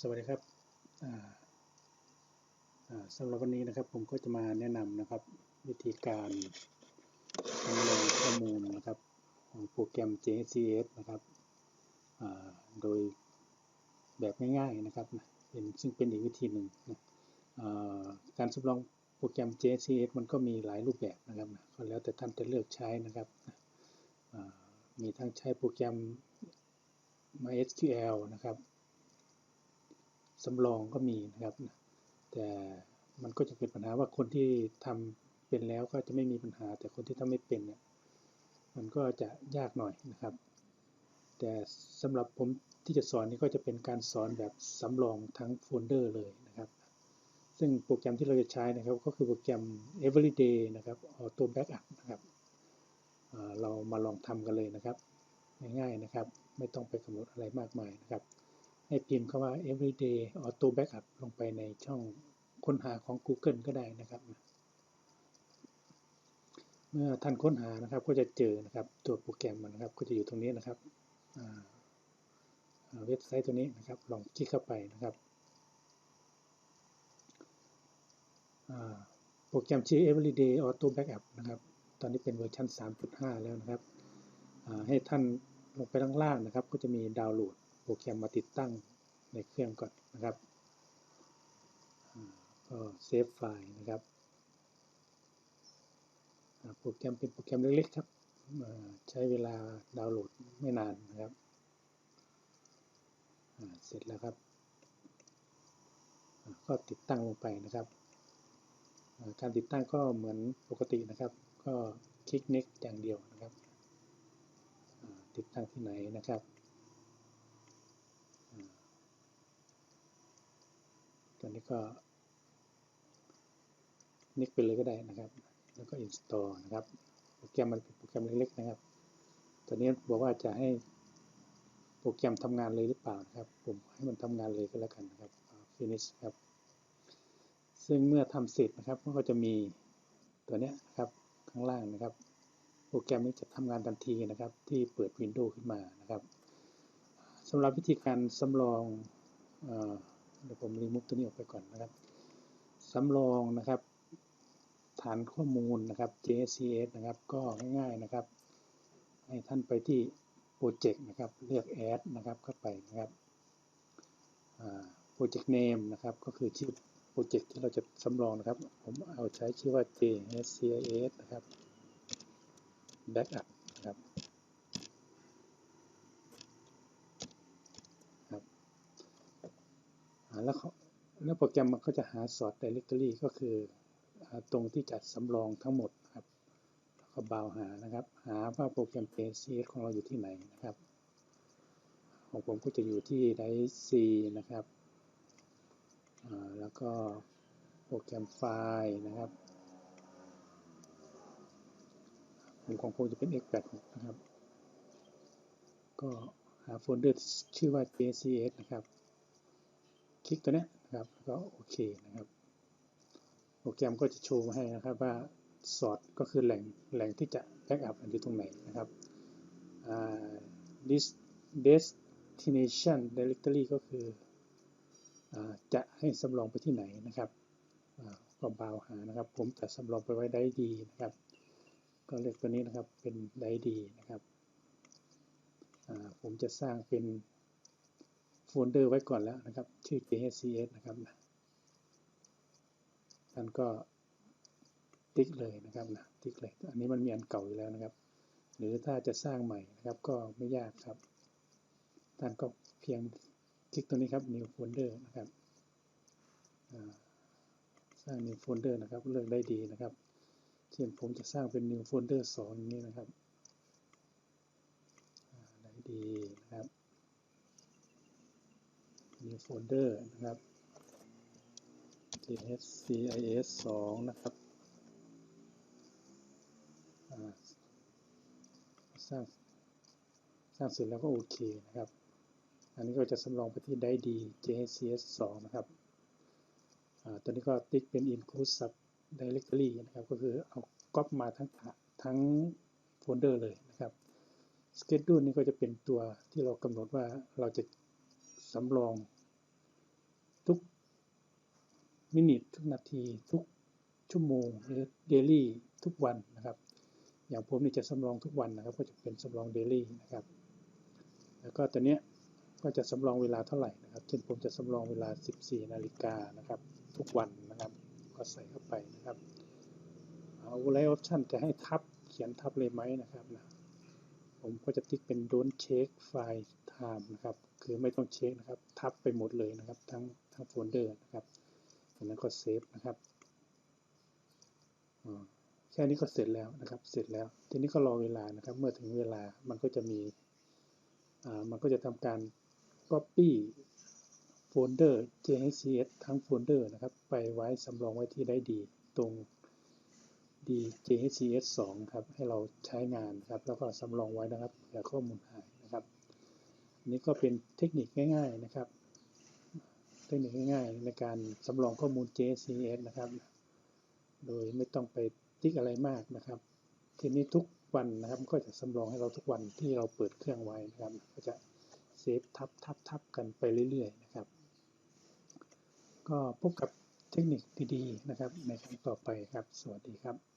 สวัสดีครับสำหรับวันนี้นะครับผมก็จะมาแนะนำนะครับ วิธีการจำลองข้อมูลนะครับของโปรแกรม JCS นะครับโดยแบบง่ายๆนะครับเป็นซึ่งเป็นอีกวิธีหนึ่งนะการสำรองโปรแกรม JCS มันก็มีหลายรูปแบบนะครับนะก็แล้วแต่ท่านจะเลือกใช้นะครับมีทั้งใช้โปรแกรม MySQL นะครับ สำรองก็มีนะครับ แต่มันก็จะเกิดปัญหาว่าคนที่ทำเป็นแล้วก็จะไม่มีปัญหา แต่คนที่ทำไม่เป็นเนี่ยมันก็จะยากหน่อยนะครับ แต่สำหรับผมที่จะสอนนี่ก็จะเป็นการสอนแบบสำรองทั้งโฟลเดอร์เลยนะครับ ซึ่งโปรแกรมที่เราจะใช้นะครับก็คือโปรแกรม Everyday นะครับ Auto Backup นะครับเรามาลองทำกันเลยนะครับ ง่ายๆนะครับ ไม่ต้องไปกำหนดอะไรมากมายนะครับ ให้พิมพ์คำว่า everyday auto backup ลงไปในช่องค้นหาของ Google ก็ได้นะครับ เมื่อท่านค้นหานะครับก็จะเจอนะครับตัวโปรแกรมมันนะครับ ก็จะอยู่ตรงนี้นะครับเว็บไซต์ตัวนี้นะครับ ลองคลิกเข้าไปนะครับโปรแกรมชื่อ everyday auto backup นะครับ ตอนนี้เป็นเวอร์ชัน3.5 แล้วนะครับ ให้ท่านลงไปล่างๆนะครับ ก็จะมีดาวน์โหลด โปรแกรมมาติดตั้งในเครื่องก่อนนะครับก็เซฟไฟล์นะครับโปรแกรมเป็นโปรแกรมเล็กๆครับใช้เวลาดาวน์โหลดไม่นานนะครับเสร็จแล้วครับก็ติดตั้งลงไปนะครับ การติดตั้งก็เหมือนปกตินะครับ ก็คลิก next อย่างเดียวนะครับ ติดตั้งที่ไหนนะครับ ตอนนี้ก็นิกไปเลยก็ได้นะครับ แล้วก็ install นะครับโปรแกรมมันเป็นโปรแกรมเล็กๆนะครับตอนนี้บอกว่าจะให้โปรแกรมทำงานเลยหรือเปล่านะครับ ผมให้มันทำงานเลยก็แล้วกันนะครับ finish ครับ ซึ่งเมื่อทำเสร็จนะครับก็จะมีตัวนี้นะครับข้างล่างนะครับ โปรแกรมนี้จะทำงานทันทีนะครับ ที่เปิด Windows ขึ้นมานะครับสำหรับวิธีการสำรองอ เดี๋ยวผมรีมูฟตัวนี้ออกไปก่อนนะครับสำรองนะครับ ฐานข้อมูลนะครับ JSCS นะครับ ก็ง่ายๆนะครับ ให้ท่านไปที่โปรเจกต์นะครับ เลือก add นะครับเข้าไปนะครับโปรเจกต์ name นะครับ ก็คือชื่อโปรเจกต์ที่เราจะสำรองนะครับ ผมเอาใช้ชื่อว่า JSCS นะครับ backup นะครับ แล้วแล้วโปรแกรมมันก็จะหา sort directory ก็คือตรงที่จัดสำรองทั้งหมดครับแล้วก็บาวหานะครับ หาว่าโปรแกรม PCS ของเราอยู่ที่ไหนนะครับ ของผมก็จะอยู่ที่ drive C นะครับแล้วก็โปรแกรมไฟล์นะครับผมของผมจะเป็น x86 นะครับ ก็หาโฟลเดอร์ชื่อว่า JCS นะครับ คลิกตัวนี้นะครับก็โอเคนะครับ โปรแกรมก็จะโชว์มาให้นะครับว่า sort ก็คือแหล่งแหล่งที่จะแบ็กอัพอยู่ตรงไหนนะครับ this destination directory ก็คืออจะให้สำรองไปที่ไหนนะครับก็บาวหานะครับ ผมจะสำรองไปไว้ได้ดีนะครับ ก็เลือกตัวนี้นะครับเป็นได้ดีนะครับผมจะสร้างเป็น โฟลเดอร์ไว้ก่อนแล้วนะครับ ชื่อ JSCS นะครับนะท่านก็ติ๊กเลยนะครับนะติ๊กเลย อันนี้มันมีอันเก่าอยู่แล้วนะครับ หรือถ้าจะสร้างใหม่นะครับ ก็ไม่ยากครับ ท่านก็เพียงคลิกตรงนี้ครับ new folder นะครับสร้าง new folder นะครับ เลือกได้ดีนะครับ เช่นผมจะสร้างเป็น new folder 2นี้นะครับได้ดีนะครับ new folder นะครับ JSCIS 2 นะครับ สร้างสร้างเสร็จแล้วก็โอเคนะครับ อันนี้ก็จะสำรองไปที่ได้ดี jcs 2 นะครับตัวนี้ก็ติ๊กเป็น include sub directory นะครับ ก็คือเอาก๊อปมาทั้งทั้งโฟลเดอร์เลยนะครับ schedule นี่ก็จะเป็นตัวที่เรากำหนดว่าเราจะ สำรอง ทุกมินิททุกนาทีทุกชั่วโมงหรือเดลี่ทุกวันนะครับ อย่างผมนี่จะสำรองทุกวันนะครับ ก็จะเป็นสำรองเดลี่นะครับ แล้วก็ตัวเนี้ยก็จะสำรองเวลาเท่าไหร่นะครับ เช่นผมจะสำรองเวลา 14 นาฬิกานะครับ ทุกวันนะครับ ก็ใส่เข้าไปนะครับ เอาไลท์ออปชันจะให้ทับเขียนทับเลยไหมนะครับนะ ผมก็จะติ๊กเป็น don't check file time นะครับ คือไม่ต้องเช็คนะครับ ทับไปหมดเลยนะครับ ทั้งทั้งโฟลเดอร์นะครับจากนั้นก็เซฟนะครับอ่าแค่นี้ก็เสร็จแล้วนะครับ เสร็จแล้ว ทีนี้ก็รอเวลานะครับ เมื่อถึงเวลามันก็จะมีอ่ามันก็จะทำการ copy โฟลเดอร์ JHCS ทั้งโฟลเดอร์นะครับ ไปไว้สำรองไว้ที่ได้ดีตรง D JHCS 2ครับ ให้เราใช้งานครับ แล้วก็สำรองไว้นะครับเผื่อข้อมูลหายนะครับอันนี้ก็เป็นเทคนิคง่าย ๆนะครับ เทคนิคง่ายๆ ในการสำรองข้อมูล JCS นะครับ โดยไม่ต้องไปติ๊กอะไรมากนะครับ ทีนี้ทุกวันนะครับก็จะสำรองให้เราทุกวันที่เราเปิดเครื่องไว้นะครับ ก็จะเซฟทับทับทับกันไปเรื่อยๆนะครับ ก็พบกับเทคนิคดีๆนะครับในครั้งต่อไปครับ สวัสดีครับ